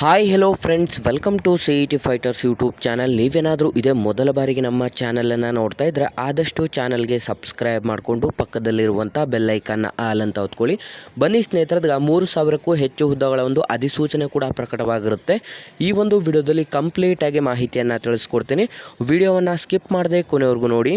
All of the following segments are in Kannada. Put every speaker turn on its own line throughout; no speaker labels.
Hi hello friends welcome to C E T fighters YouTube channel ನೀವೇನಾದರೂ ಇದೇ ಮೊದಲ ಬಾರಿಗೆ ನಮ್ಮ ಚಾನಲನ್ನು ನೋಡ್ತಾ ಇದ್ದರೆ ಆದಷ್ಟು ಚಾನಲ್ಗೆ ಸಬ್ಸ್ಕ್ರೈಬ್ ಮಾಡಿಕೊಂಡು ಪಕ್ಕದಲ್ಲಿರುವಂಥ ಬೆಲ್ಲೈಕನ್ನ ಆಲ್ ಅಂತ ಹೊತ್ಕೊಳ್ಳಿ. ಬನ್ನಿ ಸ್ನೇಹಿತರದಾಗ ಮೂರು ಸಾವಿರಕ್ಕೂ ಹೆಚ್ಚು ಹುದ್ದೆಗಳ ಒಂದು ಅಧಿಸೂಚನೆ ಕೂಡ ಪ್ರಕಟವಾಗಿರುತ್ತೆ. ಈ ಒಂದು ವಿಡಿಯೋದಲ್ಲಿ ಕಂಪ್ಲೀಟಾಗಿ ಮಾಹಿತಿಯನ್ನು ತಿಳಿಸ್ಕೊಡ್ತೀನಿ. ವಿಡಿಯೋವನ್ನು ಸ್ಕಿಪ್ ಮಾಡದೆ ಕೊನೆವರೆಗೂ ನೋಡಿ.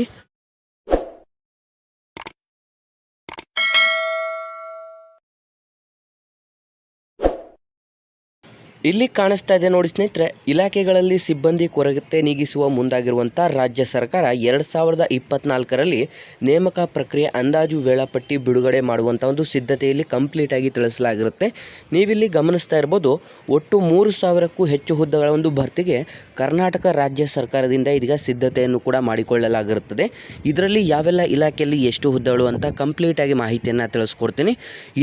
ಇಲ್ಲಿ ಕಾಣಿಸ್ತಾ ಇದೆ ನೋಡಿ ಸ್ನೇಹಿತರೆ, ಇಲಾಖೆಗಳಲ್ಲಿ ಸಿಬ್ಬಂದಿ ಕೊರತೆ ನೀಗಿಸುವ ಮುಂದಾಗಿರುವಂಥ ರಾಜ್ಯ ಸರ್ಕಾರ ಎರಡು ಸಾವಿರದ ಇಪ್ಪತ್ನಾಲ್ಕರಲ್ಲಿ ನೇಮಕ ಪ್ರಕ್ರಿಯೆ ಅಂದಾಜು ವೇಳಾಪಟ್ಟಿ ಬಿಡುಗಡೆ ಮಾಡುವಂಥ ಒಂದು ಸಿದ್ಧತೆಯಲ್ಲಿ ಕಂಪ್ಲೀಟ್ ಆಗಿ ತಿಳಿಸಲಾಗಿರುತ್ತೆ. ನೀವಿಲ್ಲಿ ಗಮನಿಸ್ತಾ ಇರ್ಬೋದು, ಒಟ್ಟು ಮೂರು ಸಾವಿರಕ್ಕೂ ಹೆಚ್ಚು ಹುದ್ದೆಗಳ ಒಂದು ಭರ್ತಿಗೆ ಕರ್ನಾಟಕ ರಾಜ್ಯ ಸರ್ಕಾರದಿಂದ ಇದೀಗ ಸಿದ್ಧತೆಯನ್ನು ಕೂಡ ಮಾಡಿಕೊಳ್ಳಲಾಗಿರುತ್ತದೆ. ಇದರಲ್ಲಿ ಯಾವೆಲ್ಲ ಇಲಾಖೆಯಲ್ಲಿ ಎಷ್ಟು ಹುದ್ದೆಗಳು ಅಂತ ಕಂಪ್ಲೀಟಾಗಿ ಮಾಹಿತಿಯನ್ನು ತಿಳಿಸ್ಕೊಡ್ತೀನಿ.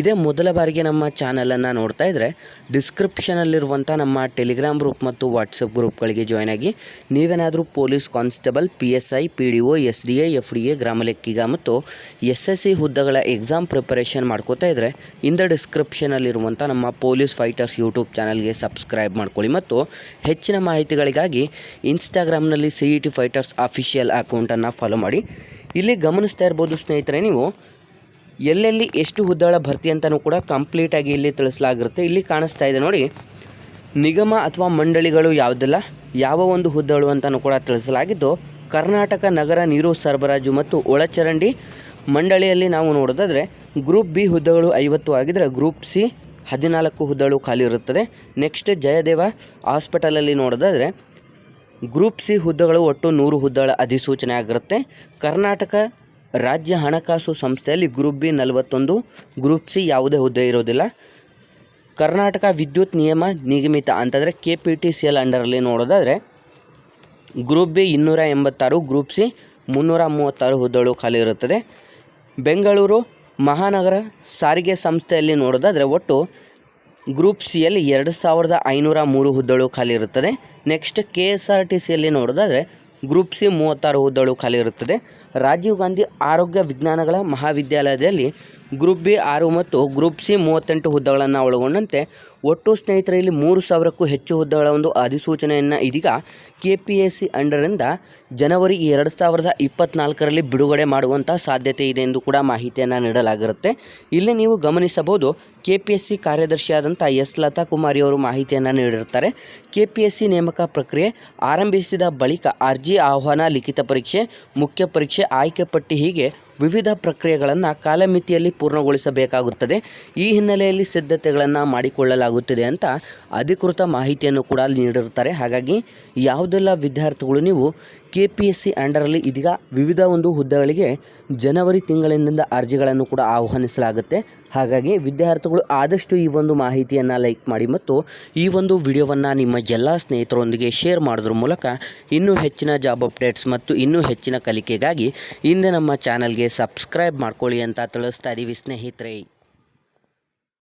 ಇದೇ ಮೊದಲ ಬಾರಿಗೆ ನಮ್ಮ ಚಾನಲನ್ನು ನೋಡ್ತಾ ಇದ್ದರೆ ಡಿಸ್ಕ್ರಿಪ್ಷನಲ್ಲಿರುವಂಥ ನಮ್ಮ ಟೆಲಿಗ್ರಾಮ್ ಗ್ರೂಪ್ ಮತ್ತು ವಾಟ್ಸಪ್ ಗ್ರೂಪ್ಗಳಿಗೆ ಜಾಯ್ನ್ ಆಗಿ ನೀವೇನಾದರೂ police constable P S I P D O S D I F D A ಗ್ರಾಮ ಲೆಕ್ಕಿಗ ಮತ್ತು ಎಸ್ ಎಸ್ ಸಿ ಹುದ್ದೆಗಳ ಎಕ್ಸಾಮ್ ಪ್ರಿಪರೇಷನ್ ಮಾಡ್ಕೋತಾ ಇದ್ದರೆ ಇಂದ ಡಿಸ್ಕ್ರಿಪ್ಷನಲ್ಲಿರುವಂಥ ನಮ್ಮ ಪೊಲೀಸ್ ಫೈಟರ್ಸ್ ಯೂಟ್ಯೂಬ್ ಚಾನಲ್ಗೆ ಸಬ್ಸ್ಕ್ರೈಬ್ ಮಾಡ್ಕೊಳ್ಳಿ ಮತ್ತು ಹೆಚ್ಚಿನ ಮಾಹಿತಿಗಳಿಗಾಗಿ ಇನ್ಸ್ಟಾಗ್ರಾಮ್ನಲ್ಲಿ C E T fighters official ಅಕೌಂಟನ್ನು ಫಾಲೋ ಮಾಡಿ. ಇಲ್ಲಿ ಗಮನಿಸ್ತಾ ಇರ್ಬೋದು ಸ್ನೇಹಿತರೆ ನೀವು ಎಲ್ಲೆಲ್ಲಿ ಎಷ್ಟು ಹುದ್ದೆಗಳ ಭರ್ತಿ ಅಂತಲೂ ಕೂಡ ಕಂಪ್ಲೀಟಾಗಿ ಇಲ್ಲಿ ತಿಳಿಸಲಾಗಿರುತ್ತೆ. ಇಲ್ಲಿ ಕಾಣಿಸ್ತಾ ಇದೆ ನೋಡಿ ನಿಗಮ ಅಥವಾ ಮಂಡಳಿಗಳು ಯಾವುದಿಲ್ಲ, ಯಾವ ಒಂದು ಹುದ್ದೆಗಳು ಅಂತಲೂ ಕೂಡ ತಿಳಿಸಲಾಗಿದ್ದು, ಕರ್ನಾಟಕ ನಗರ ನೀರು ಸರಬರಾಜು ಮತ್ತು ಒಳಚರಂಡಿ ಮಂಡಳಿಯಲ್ಲಿ ನಾವು ನೋಡೋದಾದರೆ, ಗ್ರೂಪ್ ಬಿ ಹುದ್ದೆಗಳು ಐವತ್ತು ಆಗಿದ್ದರೆ ಗ್ರೂಪ್ ಸಿ ಹದಿನಾಲ್ಕು ಹುದ್ದೆಗಳು ಖಾಲಿ ಇರುತ್ತದೆ. ನೆಕ್ಸ್ಟ್ ಜಯದೇವ ಹಾಸ್ಪಿಟಲಲ್ಲಿ ನೋಡೋದಾದರೆ, ಗ್ರೂಪ್ ಸಿ ಹುದ್ದೆಗಳು ಒಟ್ಟು ನೂರು ಹುದ್ದೆಗಳ ಅಧಿಸೂಚನೆ ಆಗಿರುತ್ತೆ. ಕರ್ನಾಟಕ ರಾಜ್ಯ ಹಣಕಾಸು ಸಂಸ್ಥೆಯಲ್ಲಿ ಗ್ರೂಪ್ ಬಿ ನಲವತ್ತೊಂದು, ಗ್ರೂಪ್ ಸಿ ಯಾವುದೇ ಹುದ್ದೆ ಇರೋದಿಲ್ಲ. ಕರ್ನಾಟಕ ವಿದ್ಯುತ್ ನಿಯಮ ನಿಗಮಿತ ಅಂತಂದರೆ K P T C L ಅಂಡರಲ್ಲಿ ನೋಡೋದಾದರೆ ಗ್ರೂಪ್ ಬಿ ಇನ್ನೂರ ಎಂಬತ್ತಾರು ಗ್ರೂಪ್ ಸಿ ಮುನ್ನೂರ ಮೂವತ್ತಾರು ಹುದ್ದೆಗಳು ಖಾಲಿ ಇರುತ್ತದೆ. ಬೆಂಗಳೂರು ಮಹಾನಗರ ಸಾರಿಗೆ ಸಂಸ್ಥೆಯಲ್ಲಿ ನೋಡೋದಾದರೆ ಒಟ್ಟು ಗ್ರೂಪ್ ಸಿಯಲ್ಲಿ ಎರಡು ಸಾವಿರದ ಐನೂರ ಮೂರು ಹುದ್ದೆಗಳು ಖಾಲಿ ಇರುತ್ತದೆ. Next K S R T ಸಿಯಲ್ಲಿ ನೋಡೋದಾದರೆ ಗ್ರೂಪ್ ಸಿ ಮೂವತ್ತಾರು ಹುದ್ದೆಗಳು ಖಾಲಿ ಇರುತ್ತದೆ. ರಾಜೀವ್ ಗಾಂಧಿ ಆರೋಗ್ಯ ವಿಜ್ಞಾನಗಳ ಮಹಾವಿದ್ಯಾಲಯದಲ್ಲಿ ಗ್ರೂಪ್ ಬಿ ಆರು ಮತ್ತು ಗ್ರೂಪ್ ಸಿ ಮೂವತ್ತೆಂಟು ಹುದ್ದೆಗಳನ್ನು ಒಳಗೊಂಡಂತೆ ಒಟ್ಟು ಸ್ನೇಹಿತರೆ ಇಲ್ಲಿ ಮೂರು ಸಾವಿರಕ್ಕೂ ಹೆಚ್ಚು ಹುದ್ದೆಗಳ ಒಂದು ಅಧಿಸೂಚನೆಯನ್ನು ಇದೀಗ ಕೆ ಪಿ ಎಸ್ ಸಿ ಅಂಡರಿಂದ ಜನವರಿ ಎರಡು ಸಾವಿರದ ಇಪ್ಪತ್ತ್ನಾಲ್ಕರಲ್ಲಿ ಬಿಡುಗಡೆ ಮಾಡುವಂಥ ಸಾಧ್ಯತೆ ಇದೆ ಎಂದು ಕೂಡ ಮಾಹಿತಿಯನ್ನು ನೀಡಲಾಗಿರುತ್ತೆ. ಇಲ್ಲಿ ನೀವು ಗಮನಿಸಬಹುದು ಕೆ ಪಿ ಎಸ್. ಸಿ ಕಾರ್ಯದರ್ಶಿಯಾದಂಥ ಎಸ್ ಲತಾ ಕುಮಾರಿ ಅವರು ಮಾಹಿತಿಯನ್ನು ನೀಡಿರ್ತಾರೆ ಕೆ ಪಿ ಎಸ್ ಸಿ ನೇಮಕ ಪ್ರಕ್ರಿಯೆ ಆರಂಭಿಸಿದ ಬಳಿಕ ಅರ್ಜಿ, ಆಹ್ವಾನ, ಲಿಖಿತ ಪರೀಕ್ಷೆ, ಮುಖ್ಯ ಪರೀಕ್ಷೆ, ಆಯ್ಕೆ ಪಟ್ಟಿ ಹೀಗೆ ವಿವಿಧ ಪ್ರಕ್ರಿಯೆಗಳನ್ನು ಕಾಲಮಿತಿಯಲ್ಲಿ ಪೂರ್ಣಗೊಳಿಸಬೇಕಾಗುತ್ತದೆ. ಈ ಹಿನ್ನೆಲೆಯಲ್ಲಿ ಸಿದ್ಧತೆಗಳನ್ನು ಮಾಡಿಕೊಳ್ಳಲಾಗುತ್ತಿದೆ ಅಂತ ಅಧಿಕೃತ ಮಾಹಿತಿಯನ್ನು ಕೂಡ ನೀಡಿರುತ್ತಾರೆ. ಹಾಗಾಗಿ ಯಾವುದೆಲ್ಲ ವಿದ್ಯಾರ್ಥಿಗಳು ನೀವು ಕೆ ಪಿ ಎಸ್ ಸಿ ಅಂಡರಲ್ಲಿ ಇದೀಗ ವಿವಿಧ ಒಂದು ಹುದ್ದೆಗಳಿಗೆ ಜನವರಿ ತಿಂಗಳಿನಿಂದ ಅರ್ಜಿಗಳನ್ನು ಕೂಡ ಆಹ್ವಾನಿಸಲಾಗುತ್ತೆ. ಹಾಗಾಗಿ ವಿದ್ಯಾರ್ಥಿಗಳು ಆದಷ್ಟು ಈ ಒಂದು ಮಾಹಿತಿಯನ್ನು ಲೈಕ್ ಮಾಡಿ ಮತ್ತು ಈ ಒಂದು ವಿಡಿಯೋವನ್ನು ನಿಮ್ಮ ಎಲ್ಲ ಸ್ನೇಹಿತರೊಂದಿಗೆ ಶೇರ್ ಮಾಡೋದ್ರ ಮೂಲಕ ಇನ್ನೂ ಹೆಚ್ಚಿನ ಜಾಬ್ ಅಪ್ಡೇಟ್ಸ್ ಮತ್ತು ಇನ್ನೂ ಹೆಚ್ಚಿನ ಕಲಿಕೆಗಾಗಿ ಹಿಂದೆ ನಮ್ಮ ಚಾನಲ್ಗೆ ಸಬ್ಸ್ಕ್ರೈಬ್ ಮಾಡ್ಕೊಳ್ಳಿ ಅಂತ ತಿಳಿಸ್ತಾ ಇದ್ದೀವಿ ಸ್ನೇಹಿತರೆ.